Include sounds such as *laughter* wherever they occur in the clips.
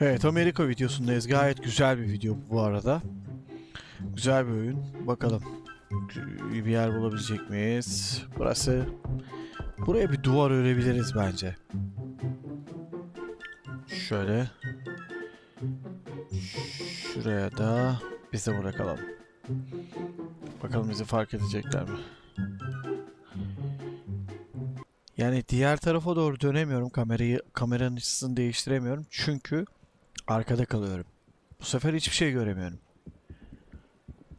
Evet Amerika videosundayız. Gayet güzel bir video bu arada. Güzel bir oyun. Bakalım. Bir yer bulabilecek miyiz? Burası. Buraya bir duvar örebiliriz bence. Şöyle. Şuraya da biz de bırakalım. Bakalım bizi fark edecekler mi? Yani diğer tarafa doğru dönemiyorum. Kamerayı kameranın açısını değiştiremiyorum. Çünkü arkada kalıyorum. Bu sefer hiçbir şey göremiyorum.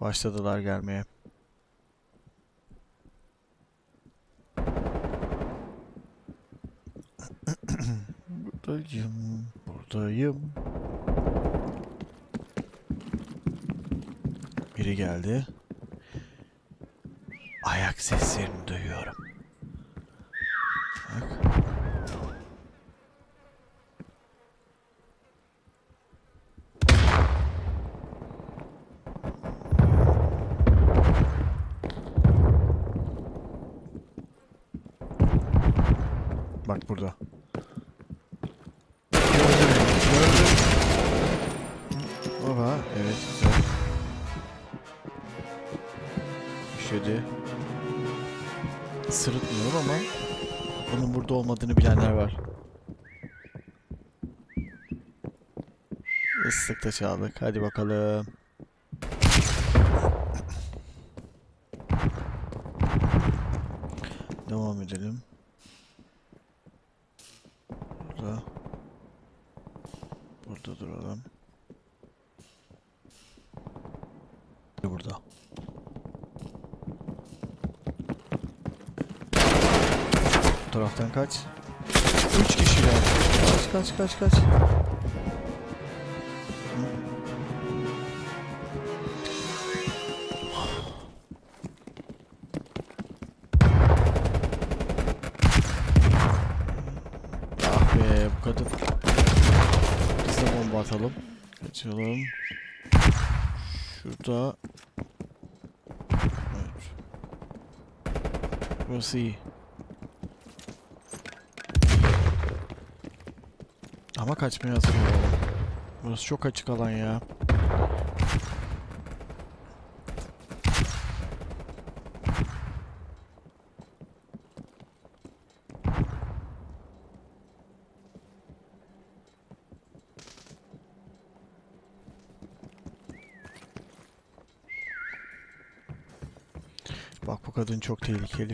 Başladılar gelmeye. *clears throat* buradayım, buradayım. Biri geldi. Ayak seslerini duyuyorum. Bak burada. Baba, evet güzel. İşedi. Sırıtmıyorum ama bunun burada olmadığını bilenler var. Islık da çaldık. Hadi bakalım. Devam edelim. Burada. Burada duralım. Burada. Bu taraftan kaç. Üç kişiler. Kaç kaç kaç kaç. Kadın. Biz de bomba atalım. Kaçalım. Şurada. Evet. Burası iyi. Ama kaçmaya hazır olalım. Burası çok açık alan ya. Bak bu kadın çok tehlikeli.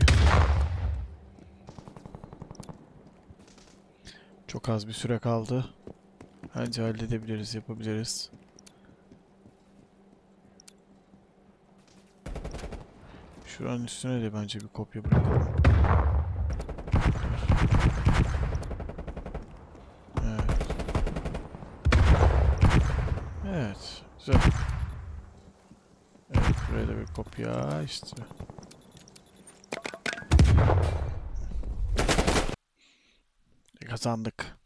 Çok az bir süre kaldı. Bence halledebiliriz, yapabiliriz. Şuranın üstüne de bence bir kopya bırakalım. Evet. Evet, güzel. Evet, buraya da bir kopya işte. Kazandık.